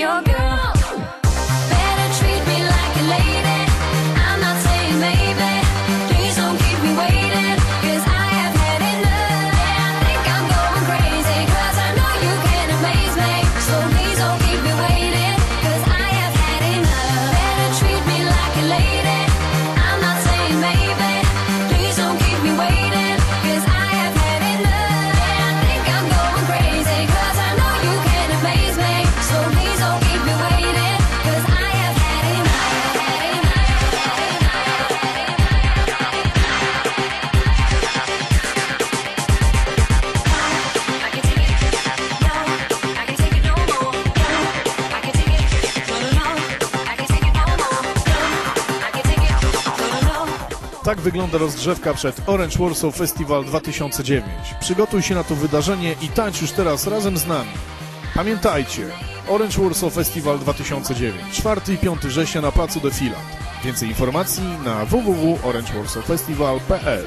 You're. Tak wygląda rozgrzewka przed Orange Warsaw Festival 2009. Przygotuj się na to wydarzenie i tańcz już teraz razem z nami. Pamiętajcie, Orange Warsaw Festival 2009, 4 i 5 września na placu Defilat. Więcej informacji na www.orangewarsawfestival.pl